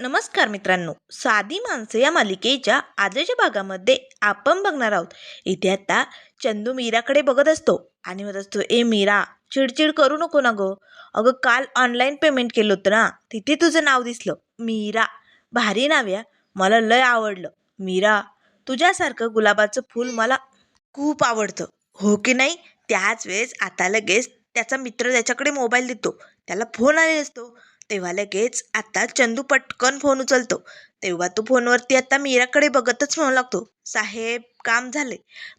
नमस्कार मित्रांनो साधी माणसं या मालिकेच्या आजच्या भागामध्ये आपण बघणार आहोत. इथे आता चंदू मीराकडे बघत असतो आणि म्हणत असतो ए मीरा चिडचिड करू नको ना गं. अगं काल ऑनलाईन पेमेंट केलं होतं ना तिथे तुझं नाव दिसलं. मीरा भारी नाव या. मला लय आवडलं. मीरा तुझ्यासारखं गुलाबाचं फूल मला खूप आवडतं. हो की नाही? त्याच वेळेस आता लगेच त्याचा मित्र त्याच्याकडे मोबाईल देतो. त्याला फोन आले असतो. तेव्हा लगेच आता चंदू पटकन फोन उचलतो. तेव्हा तो फोनवरती आता मीराकडे बघतच म्हणू लागतो साहेब काम झाले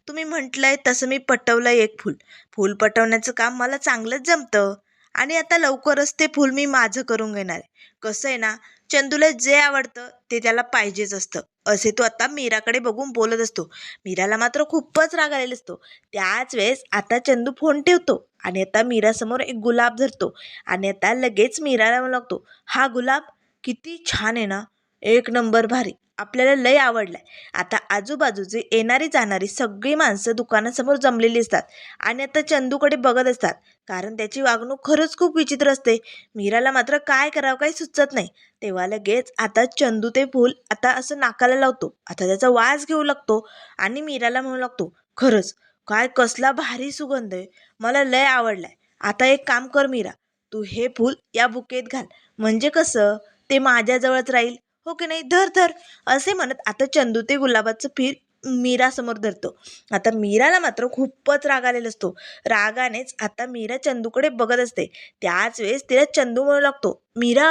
तुम्ही म्हटलंय तसं मी पटवलं एक फूल. फूल पटवण्याचं काम मला चांगलंच जमतं. आणि आता लवकरच ते फूल मी माझं करून घेणार आहे. कसं आहे ना चंदूला जे आवडतं ते त्याला पाहिजेच असतं. असे तो आता मीराकडे बघून बोलत असतो. मीराला मात्र खूपच राग आलेला असतो. त्याच वेळेस आता चंदू फोन ठेवतो आणि आता मीरासमोर एक गुलाब धरतो आणि आता लगेच मीराला म्हणू लागतो हा गुलाब किती छान आहे ना एक नंबर भारी. आपल्याला लय आवडलाय. आता आजूबाजूचे येणारी जाणारी सगळी माणसं दुकानासमोर जमलेली असतात आणि आता चंदूकडे बघत असतात. कारण त्याची वागणूक खरंच खूप विचित्र असते. मीराला मात्र काय करावं काही सुचत नाही. तेव्हा लगेच आता चंदू ते फूल आता असं नाकाला लावतो. आता त्याचा वास घेऊ लागतो आणि मीराला म्हणू लागतो खरंच काय कसला भारी सुगंध आहे. मला लय आवडलाय. आता एक काम कर मीरा. तू हे फूल या बुकेत घाल. म्हणजे कसं? ते माझ्याजवळच राहील. हो की नाही? धर धर. असे म्हणत आता चंदू ते गुलाबाचं पीर मीरासमोर धरतो. आता मीराला मात्र खूपच राग आलेला असतो. रागानेच आता मीरा चंदूकडे बघत असते. त्याच वेळेस तिला चंदू म्हणू लागतो मीरा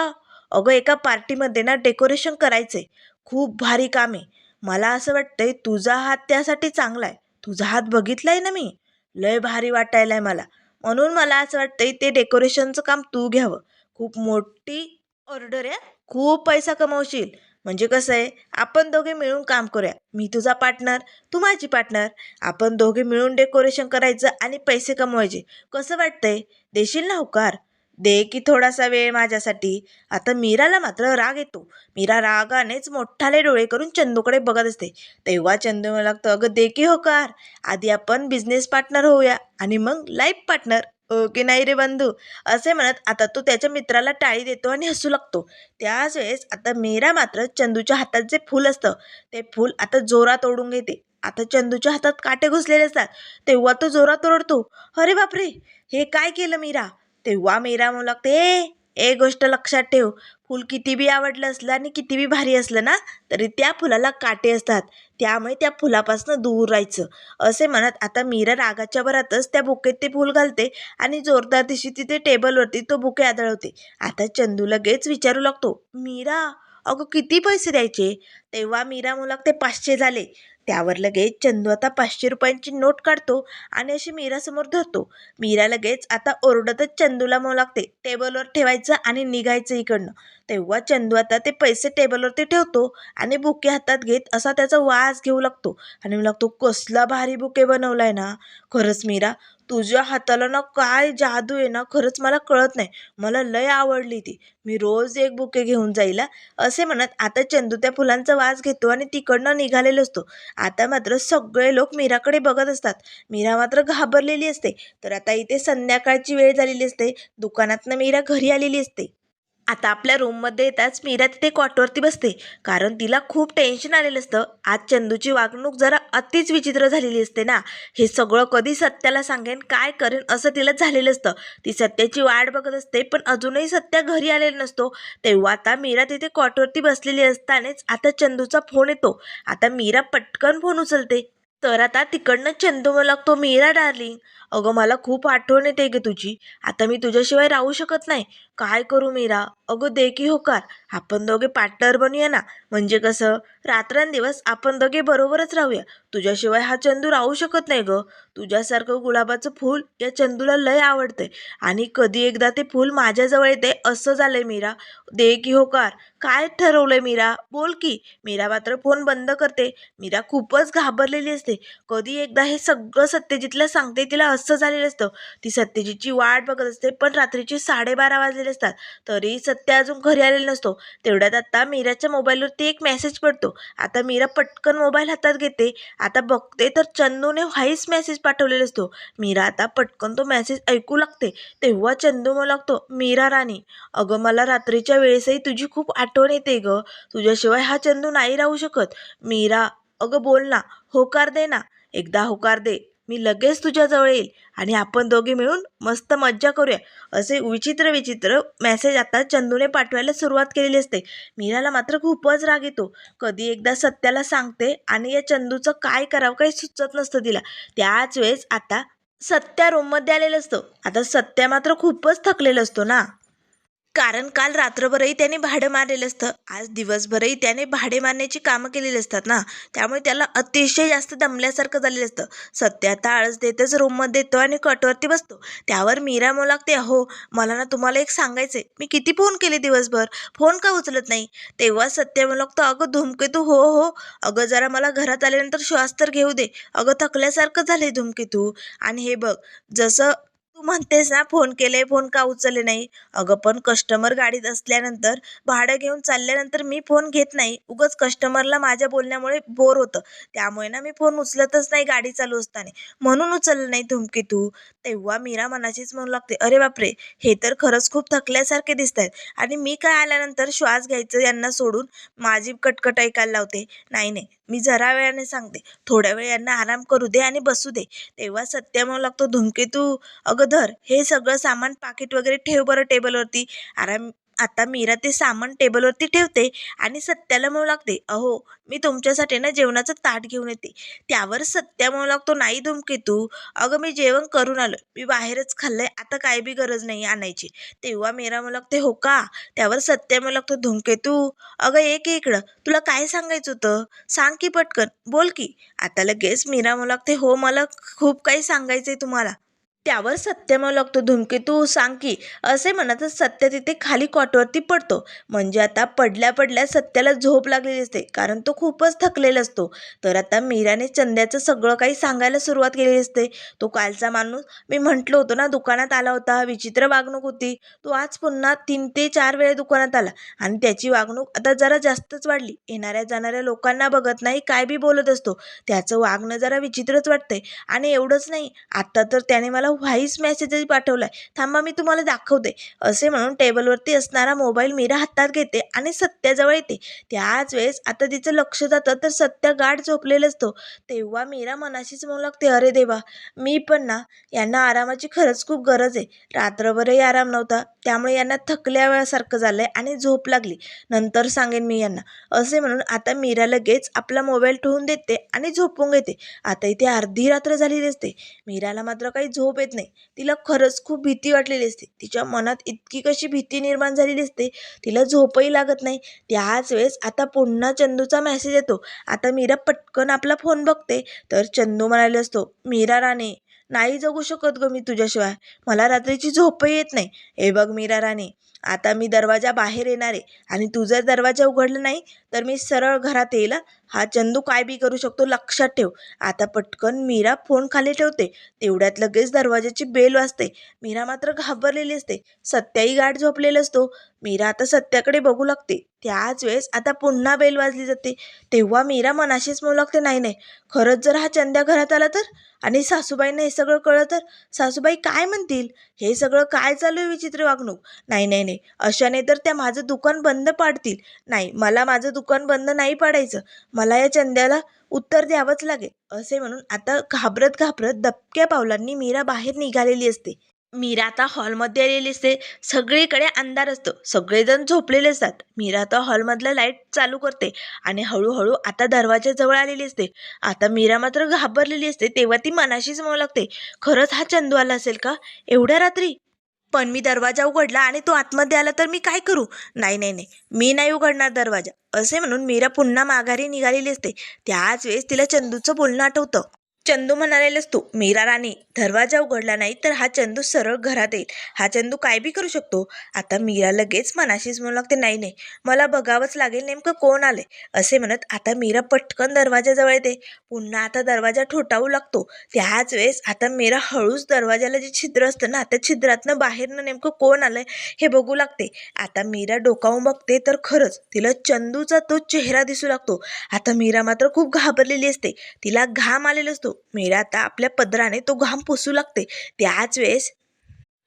अगं एका पार्टीमध्ये ना डेकोरेशन करायचंय. खूप भारी काम आहे. मला असं वाटतंय तुझा हात त्यासाठी चांगला आहे तुझा हात बघितलाय ना मी? लय भारी वाटायलाय मला. म्हणून मला असं वाटतंय ते डेकोरेशनचं काम तू घ्यावं. खूप मोठी ऑर्डर आहे खूप पैसा कमवशील. म्हणजे कसं आहे आपण दोघे मिळून काम करूया. मी तुझा पार्टनर तू माझी पार्टनर आपण दोघे मिळून डेकोरेशन करायचं आणि पैसे कमवायचे. कसं वाटतंय? देशील ना होकार? दे की थोडासा वेळ माझ्यासाठी. आता मीराला मात्र राग येतो. मीरा रागानेच मोठाले डोळे करून चंदूकडे बघत असते. तेव्हा चंदू मला लागतं अगं दे की होकार. आधी आपण बिझनेस पार्टनर होऊया आणि मग लाईफ पार्टनर ओके नाही रे बंधू? असे म्हणत आता तो त्याच्या मित्राला टाळी देतो आणि हसू लागतो. त्याच वेळेस आता मीरा मात्र चंदूच्या हातात जे फूल असतं ते फूल आता जोरात ओढून घेते. आता चंदूच्या हातात काटे घुसलेले असतात. तेव्हा तो जोरात ओरडतो. अरे बापरे! हे काय केलं मीरा? तेव्हा मीरा म्हणू लागते ए एक गोष्ट लक्षात ठेव. फूल किती बी आवडलं असलं आणि किती बी भारी असलं ना तरी त्या फुलाला काटे असतात. त्यामुळे त्या फुलापासून दूर राहायचं. असे म्हणत आता मीरा रागाच्या भरातच त्या बुकेत ते फूल घालते आणि जोरदार दिशी तिथे टेबलवरती तो बुके आदळवते. आता चंदू लगेच विचारू लागतो मीरा अगं किती पैसे द्यायचे? तेव्हा मीरा मुलाक ते पाचशे झाले. त्यावर लगेच चंदू आता पाचशे रुपयांची नोट काढतो आणि अशी मीरासमोर धरतो. मीरा लगेच आता ओरडतच चंदूला म्हणू लागते. टेबलवर ठेवायचं आणि निघायचं इकडनं. तेव्हा चंदू आता ते पैसे टेबलवरती ठेवतो आणि बुके हातात घेत असा त्याचा वास घेऊ लागतो. आणि म्हणू लागतो कसला भारी बुके बनवलाय ना. खरंच मीरा तुझ्या हाताला ना काय जादू आहे ना खरंच मला कळत नाही. मला लय आवडली ती. मी रोज एक बुके घेऊन जाईल. असे म्हणत आता चंदू त्या फुलांचा वास घेतो आणि तिकडनं निघालेलो असतो. आता मात्र सगळे लोक मीराकडे बघत असतात. मीरा मात्र घाबरलेली असते. तर आता इथे संध्याकाळची वेळ झालेली असते. दुकानातनं मीरा घरी आलेली असते. आता आपल्या रूममध्ये येताच मीरा तिथे कॉटवरती बसते. कारण तिला खूप टेन्शन आलेलं असतं. आज चंदूची वागणूक जरा अतिच विचित्र झालेली असते ना. हे सगळं कधी सत्याला सांगेन काय करेन असं तिला झालेलं असतं. ती सत्याची वाट बघत असते पण अजूनही सत्या घरी आलेला नसतो. तेव्हा आता मीरा तिथे कॉटवरती बसलेली असतानाच आता चंदूचा फोन येतो. आता मीरा पटकन फोन उचलते. तर आता तिकडनं चंदू मला लागतो मीरा डार्लिंग अगं मला खूप आठवण येते ग तुझी. आता मी तुझ्याशिवाय राहू शकत नाही. काय करू मीरा? अगं दे की होकार. आपण दोघे पार्टनर बनूया ना. म्हणजे कसं? रात्रंदिवस आपण दोघे बरोबरच राहूया. तुझ्याशिवाय हा चंदू राहू शकत नाही ग. तुझ्यासारखं गुलाबाचं फूल या चंदूला लय आवडते आणि कधी एकदा ते फूल माझ्याजवळ येते असं झालंय मीरा. दे की होकार. काय ठरवलंय मीरा? बोल की. मीरा मात्र फोन बंद करते. मीरा खूपच घाबरलेली असते. कधी एकदा हे सगळं सत्यजितला सांगते तिला असं झालेलं असतं. ती सत्यजितची वाट बघत असते पण रात्रीचे साडेबारा वाजलेले असतात. तरी सत्य अजून घरी आलेला नसतो. तेवढ्यात आता मीराच्या मोबाईलवरती एक मेसेज पडतो. आता मीरा पटकन मोबाईल हातात घेते. आता बघते तर चंदूने व्हाईस मेसेज पाठवलेला असतो. मीरा आता पटकन तो मेसेज ऐकू लागते. तेव्हा चंदू मला लागतो मीरा राणी अगं मला रात्रीच्या वेळेसही तुझी खूप आठवण येते ग. तुझ्याशिवाय हा चंदू नाही राहू शकत. मीरा अगं बोल ना. होकार दे ना. एकदा होकार दे. मी लगेच तुझ्याजवळ येईल आणि आपण दोघे मिळून मस्त मज्जा करूया असे विचित्र विचित्र मेसेज आता चंदूने पाठवायला सुरुवात केलेली असते. मीराला मात्र खूपच राग येतो. कधी एकदा सत्याला सांगते आणि या चंदूचं काय करावं काही सुचत नसतं तिला. त्याच वेळेस आता सत्या रूममध्ये आलेलं असतं. आता सत्या मात्र खूपच थकलेला असतो ना. कारण काल रात्रभरही त्याने भाडं मारलेलं असतं. आज दिवसभरही त्याने भाडे मारण्याची कामं केलेली असतात ना. त्यामुळे त्याला अतिशय जास्त दमल्यासारखं झालेलं असतं. सत्या आता आळस देतच रूममध्ये येतो आणि कटवरती बसतो. त्यावर मीरा मग लागते अहो मला ना तुम्हाला एक सांगायचं आहे मी किती फोन केले दिवसभर? फोन का उचलत नाही? तेव्हा सत्य मग लागतो अगं धूमकेतू हो हो. अगं जरा मला घरात आल्यानंतर श्वास तर घेऊ दे. अगं थकल्यासारखं झालंय धूमकेतू. आणि हे बघ जसं तू म्हणतेस ना फोन केले फोन का उचलले नाही? अगं पण कस्टमर गाडीत असल्यानंतर भाडं घेऊन चालल्यानंतर मी फोन घेत नाही. उगाच कस्टमरला माझ्या बोलण्यामुळे बोर होतं. त्यामुळे ना मी फोन उचलतच नाही गाडी चालू असताना. म्हणून उचललं नाही धुमकी तू. तेव्हा मीरा मनाचीच म्हणू लागते अरे बापरे हे तर खरंच खूप थकल्यासारखे दिसत आहेत आणि मी काय आल्यानंतर श्वास घ्यायचं यांना सोडून माझी कटकट ऐकायला लावते. नाही नाही मी जरा वेळाने सांगते. थोड्या वेळ यांना आराम करू दे आणि बसू दे. तेव्हा सत्य म्हणू लागतो धुमकेतू अगं धर हे सगळं सामान पाकिट वगैरे ठेव बरं टेबलवरती. आराम आता मीरा ते सामान टेबलवरती ठेवते आणि सत्याला म्हणू लागते अहो मी तुमच्यासाठी ना जेवणाचं ताट घेऊन येते. त्यावर सत्या म्हणू लागतो नाही धुमकेतू अगं मी जेवण करून आलो. मी बाहेरच खाल्लंय. आता काय बी गरज नाही आणायची. तेव्हा मीरा म्हणू लागते हो का? त्यावर सत्या म्हणू लागतो धुमकेतू अगं एक इकडं. तुला काय सांगायचं होतं? सांग की पटकन. बोल की. आता लगेच मीरा म्हणू लागते हो मला खूप काही सांगायचं आहे तुम्हाला. त्यावर सत्य म्हणू लागतो धुमकेतू सांग की असे म्हणतच सत्य तिथे खाली कॉटवरती पडतो. म्हणजे आता पडल्या पडल्या सत्याला झोप लागलेली असते कारण तो खूपच थकलेला असतो. तर आता मीराने चंद्याचं सगळं काही सांगायला सुरुवात केलेली असते. तो कालचा माणूस मी म्हटलं होतो ना दुकानात आला होता विचित्र वागणूक होती. तो आज पुन्हा तीन ते चार वेळे दुकानात आला. आणि त्याची वागणूक आता जरा जास्तच वाढली. येणाऱ्या जाणाऱ्या लोकांना बघत नाही काय बी बोलत असतो. त्याचं वागणं जरा विचित्रच वाटतंय. आणि एवढंच नाही आत्ता तर त्याने मला व्हॉईस मेसेजही पाठवला आहे थांबा मी तुम्हाला दाखवते. असे म्हणून टेबलवरती असणारा मोबाईल मीरा हातात घेते आणि सत्याजवळ येते. त्याच वेळेस आता तिचं लक्ष जातं तर सत्य गाठ झोपलेलं असतो तेव्हा मीरा मनाशीच म्हणू लागते अरे देवा मी पण ना यांना आरामाची खरंच खूप गरज आहे. रात्रभरही आराम नव्हता त्यामुळे यांना थकल्या वेळासारखं झालं आहे आणि झोप लागली. नंतर सांगेन मी यांना. असे म्हणून आता मीरा लगेच आपला मोबाईल ठेवून देते आणि झोपून घेते. आता इथे अर्धी रात्र झालेली असते मीराला मात्र काही झोप येत नाही. तिला खरंच खूप भीती वाटलेली असते. तिच्या मनात इतकी कशी भीती निर्माण झालेली असते तिला झोपही लागत नाही. त्याच वेळेस आता पुन्हा चंदूचा मेसेज येतो. आता मीरा पटकन आपला फोन बघते. तर चंदू म्हणाले असतो मीरा राणे नाही जगू शकत ग मी तुझ्याशिवाय. मला रात्रीची झोपही येत नाही. हे बघ मीरा राणे आता मी दरवाजा बाहेर येणार आहे आणि तू जर दरवाजा उघडला नाही तर मी सरळ घरात येईल हा. चंदू काय बी करू शकतो लक्षात ठेव. आता पटकन मीरा फोन खाली ठेवते. तेवढ्यात लगेच दरवाजाची बेल वाजते. मीरा मात्र घाबरलेली असते. सत्याही गाठ झोपलेला असतो. मीरा आता सत्याकडे बघू लागते. त्याच वेळेस आता पुन्हा बेल वाजली जाते. तेव्हा मीरा मनाशीच म्हणू लागते नाही नाही. खरंच जर हा चंद्या घरात आला तर? आणि सासूबाईंना हे सगळं कळलं तर? सासूबाई काय म्हणतील? हे सगळं काय चालू आहे विचित्र वागणूक? नाही नाही नाही. अशाने तर त्या माझं दुकान बंद पाडतील. नाही मला माझं दुकान बंद नाही पाडायचं. मला या चंद्याला उत्तर द्यावंच लागेल असे म्हणून आता घाबरत घाबरत दबक्या पावलांनी मीरा बाहेर निघालेली असते. मीरा आता हॉलमध्ये आलेली असते. सगळीकडे अंधार असतो. सगळेजण झोपलेले असतात. मीरा आता हॉलमधलं लाइट चालू करते आणि हळूहळू आता दरवाजाजवळ आलेली असते. आता मीरा मात्र घाबरलेली असते तेव्हा ती मनाशीच म्हणू लागते खरंच हा चंदू आला असेल का? एवढ्या रात्री पण मी दरवाजा उघडला आणि तो आतमध्ये आला तर मी काय करू? नाही नाही नाही. मी नाही उघडणार दरवाजा. असे म्हणून मीरा पुन्हा माघारी निघालेली असते. त्याच वेळेस तिला चंदूचं बोलणं आठवतं. चंदू म्हणालेलंच तू. मीरा राणी दरवाजा उघडला नाही तर हा चंदू सरळ घरात येईल. हा चंदू काय बी करू शकतो? आता मीरा लगेच मनाशीच म्हणू लागते नाही नाही मला बघावंच लागेल नेमकं कोण आले असे म्हणत आता मीरा पटकन दरवाजाजवळ येते. पुन्हा आता दरवाजा ठोठावू लागतो. त्याच वेळेस आता मीरा हळूच दरवाजाला जे छिद्र असतं ना त्या छिद्रातनं बाहेरनं नेमकं कोण आलंय हे बघू लागते. आता मीरा डोकावून बघते तर खरंच तिला चंदूचा तो चेहरा दिसू लागतो. आता मीरा मात्र खूप घाबरलेली असते. तिला घाम आलेला असतो. मीरा आता आपल्या पदराने तो घाम पुसू लागते. त्याच वेळेस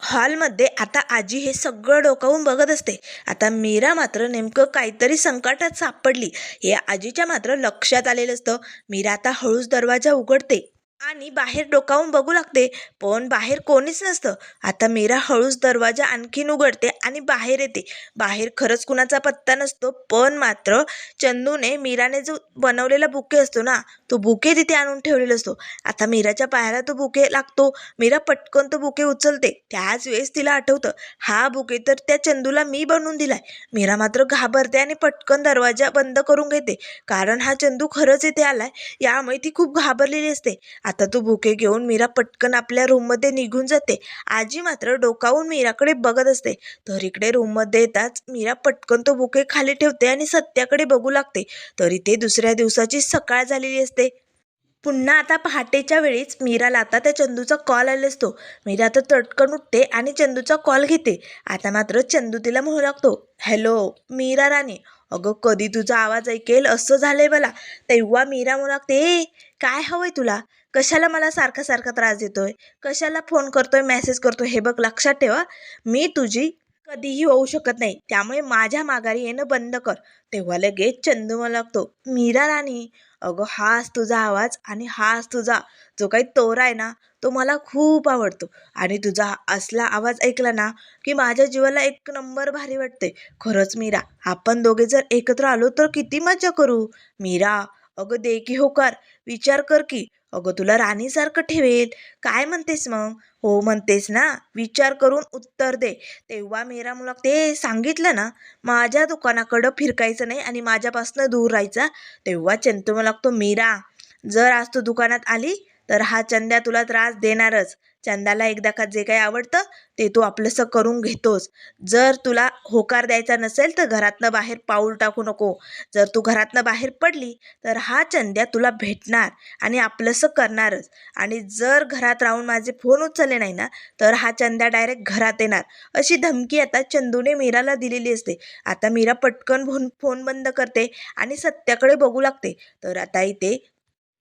हॉलमध्ये आता आजी हे सगळं डोकावून बघत असते. आता मीरा मात्र नेमकं काहीतरी संकटात सापडली. हे आजीच्या मात्र लक्षात आलेलं असतं. मीरा आता हळूच दरवाजा उघडते. आणि बाहेर डोकावून बघू लागते. पण बाहेर कोणीच नसतं. आता मीरा हळूच दरवाजा आणखीन उघडते आणि बाहेर येते. बाहेर खरंच कुणाचा पत्ता नसतो पण मात्र चंदूने मीराने जो बनवलेला बुके असतो ना तो बुके तिथे आणून ठेवलेला असतो. आता मीराच्या पायाला तो बुके लागतो. मीरा पटकन तो बुके उचलते. त्याच वेळेस तिला आठवतं हा बुके तर त्या चंदूला मी बनवून दिलाय. मीरा मात्र घाबरते आणि पटकन दरवाजा बंद करून घेते. कारण हा चंदू खरंच इथे आलाय यामुळे ती खूप घाबरलेली असते. आता तो बुके घेऊन मीरा पटकन आपल्या रूममध्ये निघून जाते. आजी मात्र डोकावून मीराकडे बघत असते. तर इकडे रूममध्ये येताच मीरा पटकन तो बुके खाली ठेवते आणि सत्याकडे बघू लागते. तरी ते दुसऱ्या दिवसाची सकाळ झालेली असते. पुन्हा आता पहाटेच्या वेळीच मीराला आता त्या चंदूचा कॉल आला असतो. मीरा आता तटकन उठते आणि चंदूचा कॉल घेते. आता मात्र चंदू तिला म्हणू लागतो हॅलो मीरा राणी. अगं कधी तुझा आवाज ऐकेल? असं झालंय मला. तेव्हा मीरा म्हणू लागते ए काय हवंय तुला? कशाला मला सारखा सारखा त्रास देतोय? कशाला फोन करतोय मेसेज करतोय? हे बघ लक्षात ठेवा मी तुझी कधीही होऊ शकत नाही. त्यामुळे माझ्या माघारी येणं बंद कर. तेव्हा लगेच चंदू मला लागतो मीरा राणी अगं हाच तुझा आवाज आणि हाच तुझा जो काही तोरा आहे ना तो मला खूप आवडतो. आणि तुझा असला आवाज ऐकला ना की माझ्या जीवाला एक नंबर भारी वाटते. खरंच मीरा आपण दोघे जर एकत्र आलो तर किती मजा करू? मीरा अगं दे की होकार. विचार कर की अगं तुला राणीसारखं ठेवेल. काय म्हणतेस मग? हो म्हणतेस ना. विचार करून उत्तर दे. तेव्हा मीरा मुला ते सांगितलं ना माझ्या दुकानाकडं फिरकायचं नाही आणि माझ्यापासनं दूर राहायचा. तेव्हा चंतू मला लागतो मीरा. जर आज तू दुकानात आली तर हा चंद्या तुला त्रास देणारच. चंदाला एकदा का जे काही आवडतं ते तू आपलंसं करून घेतोस. जर तुला होकार द्यायचा नसेल तर घरातनं बाहेर पाऊल टाकू नको. जर तू घरातनं बाहेर पडली तर हा चंद्या तुला भेटणार आणि आपलंसं करणारच. आणि जर घरात राहून माझे फोन उचलले नाही ना तर हा चंद्या डायरेक्ट घरात येणार. अशी धमकी आता चंदूने मीराला दिलेली असते. आता मीरा पटकन फोन फोन बंद करते आणि सत्याकडे बघू लागते. तर आता इथे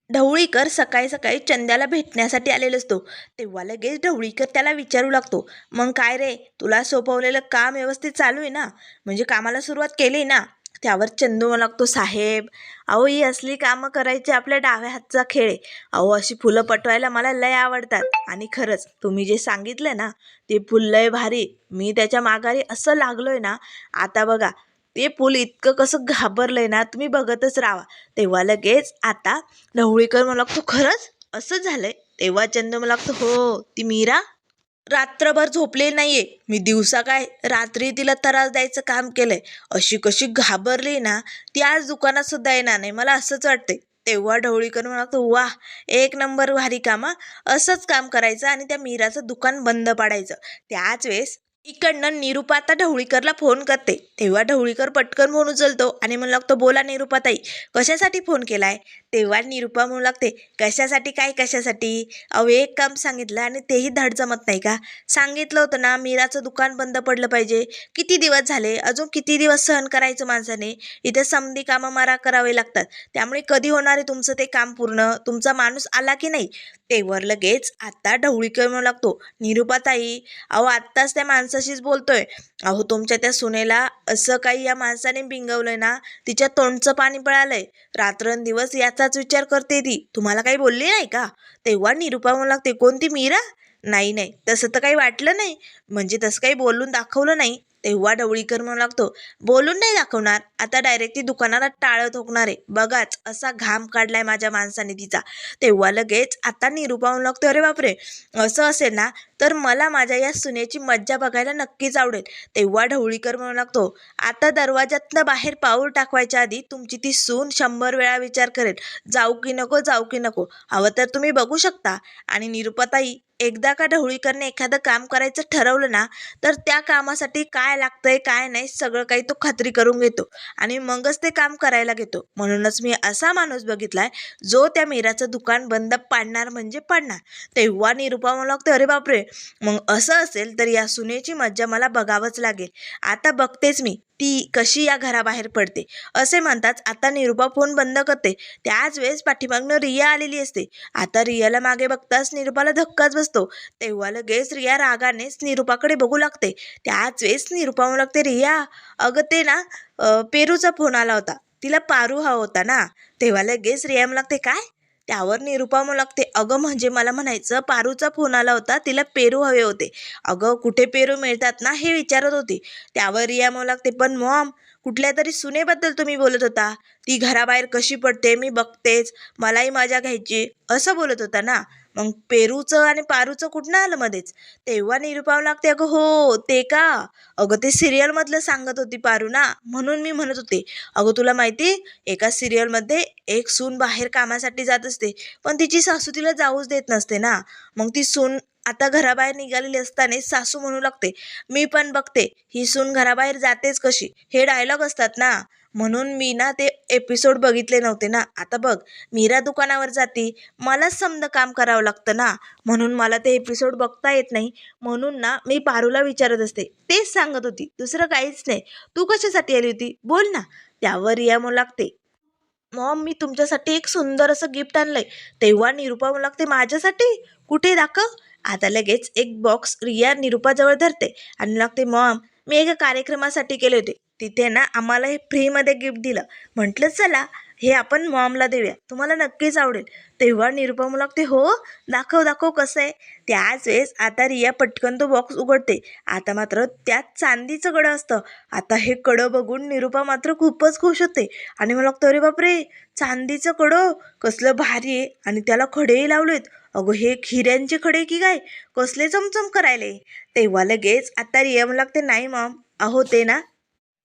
ढवळीकर सकाळी सकाळी चंद्याला भेटण्यासाठी आलेला असतो. तेव्हा लगेच ढवळीकर त्याला विचारू लागतो. मग काय रे तुला सोपवलेलं काम व्यवस्थित चालू आहे ना? म्हणजे कामाला सुरुवात केली ना? त्यावर चंदू मला लागतो साहेब अहो ही असली कामं करायची आपल्या डाव्या हातचा खेळ आहे. अहो अशी फुलं पटवायला मला लय आवडतात. आणि खरंच तुम्ही जे सांगितलं ना ते फुल लय भारी. मी त्याच्या माघारी असं लागलोय ना आता बघा ते पूल इतकं कसं घाबरलंय ना तुम्ही बघतच राहा. तेव्हा लगेच आता ढवळीकर मला लागतो खरंच असं झालंय. तेव्हा चंद मला लागतो हो ती मीरा रात्रभर झोपले नाहीये. मी दिवसा काय रात्री तिला त्रास द्यायचं काम केलंय. अशी कशी घाबरली ना ती आज दुकानात सुद्धा येणार नाही. मला असंच वाटतंय. तेव्हा ढवळीकर मला वा एक नंबर भारी कामा. असंच काम करायचं आणि त्या मीराचं दुकान बंद पाडायचं. त्याच वेळेस इकडनं निरुपाता ढवळीकरला फोन करते. तेव्हा ढवळीकर पटकन फोन उचलतो आणि म्हणू लागतो बोला निरुपाताई कशासाठी फोन केलाय? तेव्हा निरुपा म्हणू लागते कशासाठी काय कशासाठी? अहो एक काम सांगितलं आणि तेही धड जमत नाही का? सांगितलं होतं ना मीराचं दुकान बंद पडलं पाहिजे. किती दिवस झाले? अजून किती दिवस सहन करायचं माणसाने? इथे समधी कामं मारा करावे लागतात. त्यामुळे कधी होणार आहे तुमचं ते काम पूर्ण? तुमचा माणूस आला की नाही? तेवर लगेच आत्ता ढवळीकर म्हणू लागतो निरुपाताई अहो आत्ताच त्या माणसं माणसाशीच बोलतोय. अहो तुमच्या त्या सुनेला असं काही या माणसाने बिंगवलंय ना तिच्या तोंडचं पाणी पळालंय. रात्रंदिवस याचाच विचार करते ती. तुम्हाला काही बोलली नाही का? तेव्हा निरुपा म्हणू लागते कोणती मीरा? नाही नाही तसं तर काही वाटलं नाही. म्हणजे तसं काही बोलून दाखवलं नाही. तेव्हा ढवळीकर म्हणू लागतो बोलून नाही दाखवणार. आता डायरेक्ट ती दुकानाला टाळं ठोकणार आहे. बघाच असा घाम काढलाय माझ्या माणसाने तिचा. तेव्हा लगेच आता निरुपा म्हणू लागतो अरे बापरे! असं असेल ना तर मला माझ्या या सुनेची मज्जा बघायला नक्कीच आवडेल. तेव्हा ढवळीकर म्हणू लागतो आता दरवाजातनं बाहेर पाऊल टाकवायच्या आधी तुमची ती सून शंभर वेळा विचार करेल. जाऊ की नको जाऊ की नको. हवं तर तुम्ही बघू शकता. आणि निरुपाताई एकदा का ढवळीकरने एखादं काम करायचं ठरवलं ना तर त्या कामासाठी काय लागतंय काय नाही सगळं काही तो खात्री करून घेतो आणि मगच ते काम करायला घेतो. म्हणूनच मी असा माणूस बघितलाय जो त्या मीराचं दुकान बंद पाडणार म्हणजे पाडणार. तेव्हा निरुपा मला लागते अरे बापरे! मग असं असेल तर या सुनेची मज्जा मला बघावंच लागेल. आता बघतेच मी ती कशी या घराबाहेर पडते. असे म्हणताच आता निरुपा फोन बंद करते. त्याच वेळेस पाठीमागनं रिया आलेली असते. आता रियाला मागे बघताच निरुपाला धक्काच बसतो. तेव्हा लगेच रिया रागानेच निरुपाकडे बघू लागते. त्याच वेळेस निरुपा म्हणू लागते रिया अगं ते ना पेरूचा फोन आला होता. तिला पारू हवा होता ना. तेव्हा लगेच रिया म्हणू लागते काय? त्यावर निरुपा लागते अगं म्हणजे मला म्हणायचं पारूचा फोन आला होता तिला पेरू हवे होते. अगं कुठे पेरू मिळतात ना? हे विचारत होती. त्यावर रिया म्हणू लागते पण मॉम कुठल्या तरी सुनेबद्दल तुम्ही बोलत होता. ती घराबाहेर कशी पडते मी बघतेच. मलाही मजा घ्यायची. असं बोलत होता ना. मग पेरूचं आणि पारूचं कुठनं आलं मध्येच? तेव्हा निरुपाव लागते अगं हो ते का? अगं ते सिरियलमधलं सांगत होती पारू ना म्हणून मी म्हणत होते. अगं तुला माहिती एका सिरियलमध्ये एक सून बाहेर कामासाठी जात असते पण तिची सासू तिला जाऊच देत नसते ना. मग ती सून आता घराबाहेर निघालेली असताना सासू म्हणू लागते मी पण बघते ही सून घराबाहेर जातेच कशी? हे डायलॉग असतात ना. म्हणून मी ना ते एपिसोड बघितले नव्हते ना. आता बघ मीरा दुकानावर जाती मलाच समजा काम करावं लागतं ना. म्हणून मला ते एपिसोड बघता येत नाही. म्हणून ना मी पारूला विचारत असते. तेच सांगत होती. दुसरं काहीच नाही. तू कशासाठी आली होती? बोल ना. त्यावर रिया म्हणू लागते. मॉम मी तुमच्यासाठी एक सुंदर असं गिफ्ट आणलंय. तेव्हा निरुपा म्हणू लागते माझ्यासाठी? कुठे दाखव? आता लगेच एक बॉक्स रिया निरुपाजवळ धरते. आणि लागते मॉम मी एका कार्यक्रमासाठी केले होते. तिथे ना आम्हाला हे फ्रीमध्ये गिफ्ट दिलं. म्हटलं चला हे आपण मॉमला देऊया. तुम्हाला नक्कीच आवडेल. तेव्हा निरुपा म्हणू लागते हो दाखव दाखव कसं आहे. त्याच वेळेस आता रिया पटकन तो बॉक्स उघडते. आता मात्र त्यात चांदीचं कडं असतं. आता हे कडं बघून निरुपा मात्र खूपच खुश होते. आणि मला लागतं अरे बापरे चांदीचं कडं? कसलं भारी आहे. आणि त्याला खडेही लावलेत अगं हे खिऱ्यांचे खडे की काय? कसले चमचम करायले? तेव्हा लगेच आता रिया म्हणू लागते नाही मॉम अहो ते ना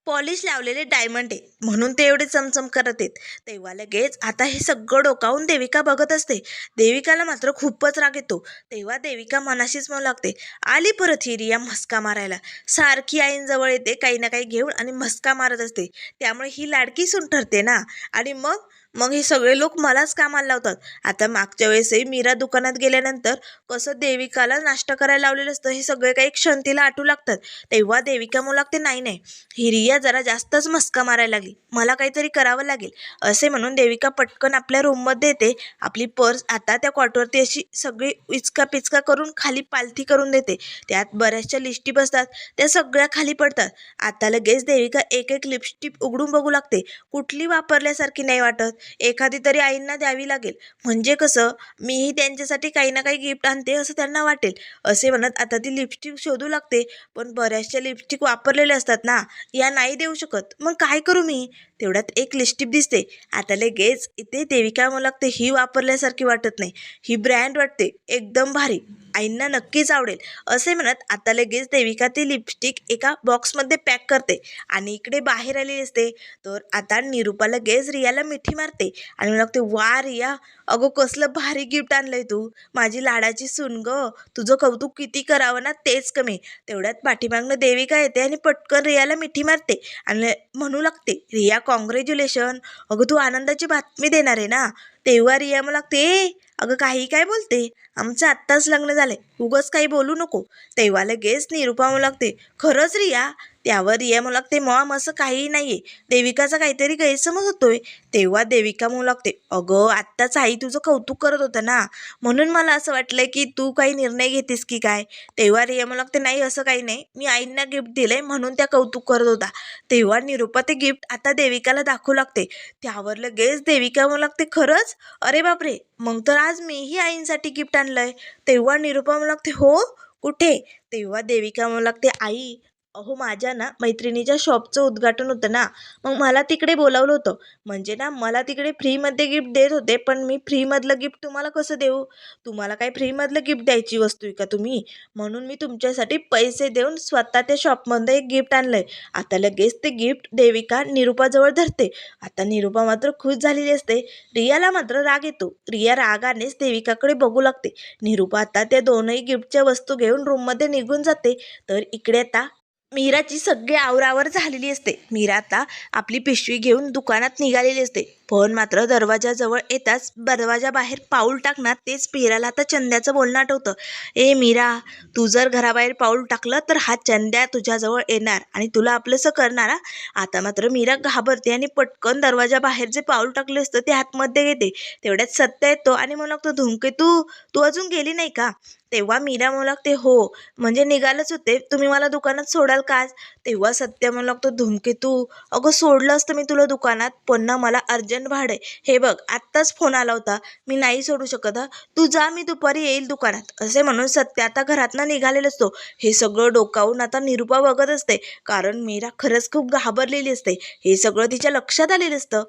पॉलिश लावलेले डायमंड आहे. म्हणून ते एवढे चमचम करत आहेत. तेव्हा लगेच आता हे सगळं डोकावून देविका बघत असते. देविकाला मात्र खूपच राग येतो. तेव्हा देविका मनाशीच म्हणू लागते आली परत ही रिया म्हस्का मारायला. सारखी आईंजवळ येते काही ना काही घेऊन आणि म्हस्का मारत असते. त्यामुळे ही लाडकी सून ठरते ना. आणि मग मग हे सगळे लोक मलाच कामाला लावतात. आता मागच्या वेळेसही मीरा दुकानात गेल्यानंतर कसं देविकाला नाश्ता करायला लावलेलं असतं हे सगळे काही क्षण तिला आटू लागतात. तेव्हा देविका म्हणू लागते नाही नाही ही रिया जरा जास्तच मस्का मारायला लागली. मला काहीतरी करावं लागेल. असे म्हणून देविका पटकन आपल्या रूममध्ये येते आपली पर्स आता त्या कॉटवरती अशी सगळी इचका पिचका करून खाली पालथी करून देते. त्यात बऱ्याचशा लिस्टी बसतात त्या सगळ्या खाली पडतात. आता लगेच देविका एक एक लिपस्टिक उघडून बघू लागते. कुठली वापरल्यासारखी नाही वाटत. एखादी तरी आईंना द्यावी लागेल. म्हणजे कसं मीही त्यांच्यासाठी काही ना काही गिफ्ट आणते असं त्यांना वाटेल. असे म्हणत आता ती लिपस्टिक शोधू लागते. पण बऱ्याचशा लिपस्टिक वापरलेल्या असतात ना या नाही देऊ शकत. मग काय करू मी? तेवढ्यात एक लिस्टिप दिसते. आता लगेच इथे देविका मला लागते ही वापरल्यासारखी वाटत नाही. ही ब्रँड वाटते. एकदम भारी. आईंना नक्कीच आवडेल. असे म्हणत आता लगेच देविका ती लिपस्टिक एका बॉक्समध्ये पॅक करते. आणि इकडे बाहेर आलेली असते. तर आता निरूपा लगेच रियाला मिठी मारते. आणि मला लागते वा रिया अगं कसलं भारी गिफ्ट आणलंय तू. माझी लाडाची सुन ग. तुझं कौतुक किती करावं ना तेच कमी. तेवढ्यात पाठीमागनं देविका येते आणि पटकन रियाला मिठी मारते. आणि म्हणू लागते रिया कॉंग्रॅच्युलेशन अगं तू आनंदाची बातमी देणार आहे ना? तेव्हा रिया मला लागते अगं काही काय बोलते? आमचं आत्ताच लग्न झालंय. उगच काही बोलू नको. तेव्हा लगेच निरुपा मला लागते खरंच रिया त्यावर रिया म्हणू लागते मॉम असं काहीही नाहीये. देविकाचा काहीतरी गैरसमज होतोय. तेव्हा देविका म्हणू लागते अगं आत्ताच आई तुझं कौतुक करत होतं ना. म्हणून मला असं वाटलंय की तू काही निर्णय घेतेस की काय? तेव्हा रिया म्हणू लागते नाही असं काही नाही. मी आईंना गिफ्ट दिलंय म्हणून त्या कौतुक करत होता. तेव्हा निरुपा ते गिफ्ट आता देविकाला दाखवू लागते. त्यावर लगेच देविका म्हणू लागते खरंच? अरे बापरे! मग तर आज मीही आईंसाठी गिफ्ट आणलंय. तेव्हा निरुपा म्हणू लागते हो? कुठे? तेव्हा देविका म्हणू लागते आई अहो माझ्या ना मैत्रिणीच्या शॉपचं उद्घाटन होतं ना मग मला तिकडे बोलावलं होतं. म्हणजे ना मला तिकडे फ्रीमध्ये गिफ्ट देत होते पण मी फ्रीमधलं गिफ्ट तुम्हाला कसं देऊ? तुम्हाला काय फ्रीमधलं गिफ्ट द्यायची वस्तू आहे का तुम्ही? म्हणून मी तुमच्यासाठी पैसे देऊन स्वतः त्या शॉपमध्ये एक गिफ्ट आणलं आहे आता लगेच ते गिफ्ट देविका निरुपाजवळ धरते. आता निरुपा मात्र खुश झालेली असते. रियाला मात्र राग येतो. रिया रागानेच देविकाकडे बघू लागते. निरुपा आता त्या दोनही गिफ्टच्या वस्तू घेऊन रूममध्ये निघून जाते. तर इकडे आता मीराची सगळी आवरावर झालेली असते. मीरा आता आपली पिशवी घेऊन दुकानात निघालेली असते. पण मात्र दरवाजाजवळ येताच दरवाजाबाहेर पाऊल टाकणार तेच मीराला आता चंद्याचं बोलणं आठवतं. ए मीरा तू जर घराबाहेर पाऊल टाकलं तर हा चंद्या तुझ्याजवळ येणार आणि तुला आपलंसं करणार आता मात्र मीरा घाबरते आणि पटकन दरवाजाबाहेर जे पाऊल टाकले असतं ते हातमध्ये घेते. तेवढ्यात सत्य येतो आणि मग लागतो धुमकेतू तू अजून गेली नाही का? तेव्हा मीरा म्हणू लागते हो म्हणजे निघालच होते. तुम्ही मला दुकानात सोडाल का तेव्हा सत्य म्हणू लागतो धुमकेतू अगं सोडलं असतं मी तुला दुकानात पण ना मला अर्जंट भाडं आहे. हे बघ आत्ताच फोन आला होता. मी नाही सोडू शकत हा. तू जा मी दुपारी येईल दुकानात. असे म्हणून सत्य आता घरातनं निघालेला असतो. हे सगळं डोकावून आता निरुपा बघत असते. कारण मीरा खरंच खूप घाबरलेली असते. हे सगळं तिच्या लक्षात आलेलं असतं.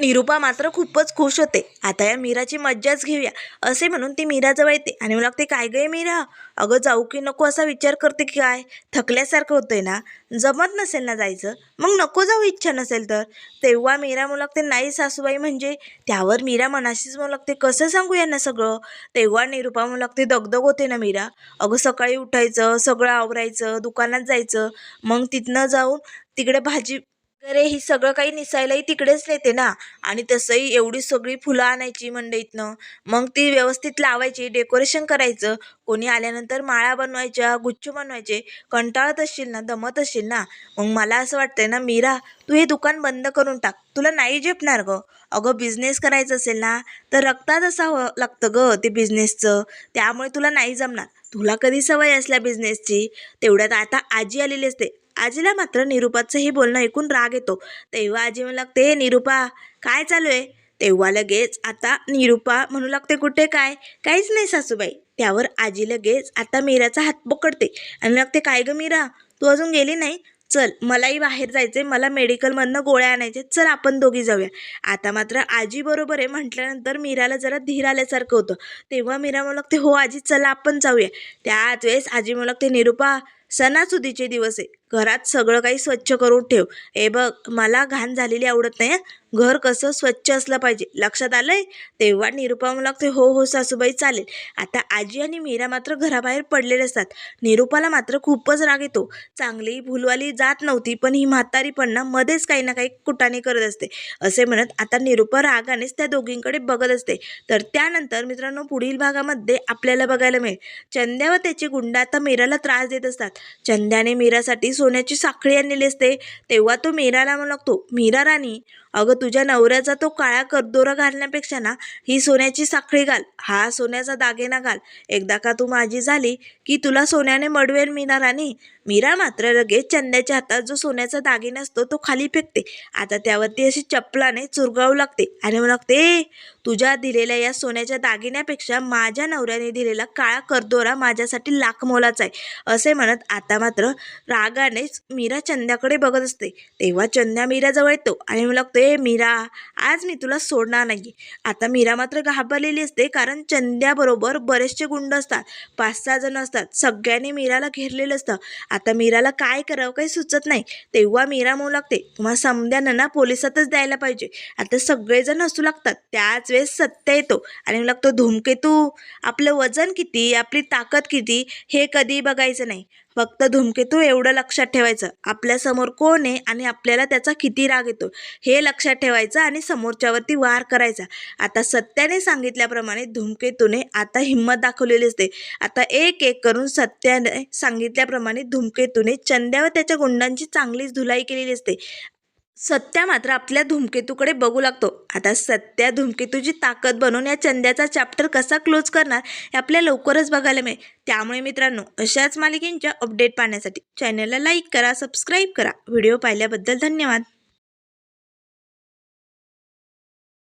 निरुपा मात्र खूपच खुश होते. आता या मीराची मज्जाच घेऊया असे म्हणून ती मीराजवळ येते आणि मला लागते काय गय मीरा? अगं जाऊ की नको असा विचार करते की काय? थकल्यासारखं होतंय ना? जमत नसेल ना जायचं? मग नको जाऊ इच्छा नसेल तर. तेव्हा मीरा म्हणू लागते नाही सासूबाई म्हणजे त्यावर मीरा मनाशीच मला लागते कसं सांगू यांना सगळं? तेव्हा निरुपा म्हणू लागते दगदग होते ना मीरा? अगं सकाळी उठायचं सगळं आवरायचं दुकानात जायचं मग तिथनं जाऊन तिकडे भाजी वगैरे ही सगळं काही निसायलाही तिकडेच नेते ना. आणि तसंही एवढी सगळी फुलं आणायची मंडईतनं मग ती व्यवस्थित लावायची डेकोरेशन करायचं. कोणी आल्यानंतर माळा बनवायच्या गुच्छ बनवायचे. कंटाळत असशील ना दमत असशील ना. मग मला असं वाटतंय ना मीरा तू हे दुकान बंद करून टाक. तुला नाही झेपणार गं. अगं बिझनेस करायचं असेल ना तर रक्तात असावं लागतं गं ते बिझनेसचं त्यामुळे तुला नाही जमणार. तुला कधी सवय असल्या बिझनेसची तेवढ्यात आता आजी आलेली असते. आजीला मात्र निरुपाचं हे बोलणं ऐकून राग येतो. तेव्हा आजी म्हणू लागते निरुपा काय चालू आहे? तेव्हा लगेच आता निरुपा म्हणू लागते कुठे काय? काहीच नाही सासूबाई. त्यावर आजी लगेच आता मीराचा हात पकडते आणि लागते काय गं मीरा? तू अजून गेली नाही? चल मलाही बाहेर जायचे मला मेडिकलमधनं गोळ्या आणायचे चल आपण दोघी जाऊया. आता मात्र आजी बरोबर आहे म्हटल्यानंतर मीराला जरा धीर आल्यासारखं होतं. तेव्हा मीरा म्हणू लागते हो आजी चला आपण जाऊया. त्याच वेळेस आजी म्हणू लागते निरुपा सणासुदीचे दिवस आहे. घरात सगळं काही स्वच्छ करून ठेव. हे बघ मला घाण झालेली आवडत नाही घर कसं स्वच्छ असलं पाहिजे. लक्षात आलंय? तेव्हा निरुपा म्हणू लागते हो हो सासूबाई चालेल. आता आजी आणि मीरा मात्र घराबाहेर पडलेले असतात. निरुपाला मात्र खूपच राग येतो. चांगली भुलवाली जात नव्हती पण ही म्हातारी पण ना मध्येच काही ना काही कुटाने करत असते. असे म्हणत आता निरुपा रागानेच त्या दोघींकडे बघत असते. तर त्यानंतर मित्रांनो पुढील भागामध्ये आपल्याला बघायला मिळेल. चंद्या व त्याची गुंड आता मीराला त्रास देत असतात. चंद्याने मीरासाठी सोन्याची साखळी आणलेली असते तेव्हा तो मीराला म्हणू लागतो मीरा राणी अगं तुझ्या नवऱ्याचा तो काळा करदोरा घालण्यापेक्षा ना ही सोन्याची साखळी घाल. हा सोन्याचा दागिना घाल. एकदा का तू माझी झाली की तुला सोन्याने मडवेल मीरा राणी मीरा मात्र लगेच चंद्याच्या हातात जो सोन्याचा दागिना असतो तो खाली फेकते. आता त्यावरती अशी चपलाने चुरगावू लागते. आणि म्हणते लागते तुझ्या दिलेल्या या सोन्याच्या दागिन्यापेक्षा माझ्या नवऱ्याने दिलेला काळा करदोरा माझ्यासाठी लाख मोलाचा आहे. असे म्हणत आता मात्र रागानेच मीरा चंद्याकडे बघत असते. तेव्हा चंद्या मीराजवळ येतो. आणि म्हणू लागतो ए मीरा आज मी तुला सोडणार नाही आता मीरा मात्र घाबरलेली असते कारण चंद्याबरोबर बरेचसे गुंड असतात. पाच सहा जण असतात. सगळ्यांनी मीराला घेरलेलं असतं. आता मीराला काय करावं काही सुचत नाही. तेव्हा मीरा म्हणू लागते तुम्हाला समद्यानं ना पोलिसातच द्यायला पाहिजे. आता सगळेजण हसू लागतात. त्याच वेळेस सत्य येतो. आणि म्हणू लागतो धूमकेतू आपलं वजन किती आपली ताकद किती हे कधी बघायचं नाही. फक्त धूमकेतू एवढं लक्षात ठेवायचं. आपल्यासमोर कोण आहे आणि आपल्याला त्याचा किती राग येतो हे लक्षात ठेवायचं आणि समोरच्यावरती वार करायचा. आता सत्याने सांगितल्याप्रमाणे धूमकेतूने आता हिंमत दाखवलेली असते. आता एक एक करून सत्याने सांगितल्याप्रमाणे धूमकेतूने चंद्या व त्याच्या गुंडांची चांगलीच धुलाई केलेली असते. सत्या मात्र आपल्या धूमकेतूकडे बघू लागतो. आता सत्या धूमकेतूची ताकद बनून या चंद्याचा चॅप्टर कसा क्लोज करणार हे आपल्या लवकरच बघायला मिळेल. त्यामुळे मित्रांनो अशाच मालिकेंच्या अपडेट पाहण्यासाठी चॅनलला लाईक करा सबस्क्राईब करा. व्हिडिओ पाहिल्याबद्दल धन्यवाद.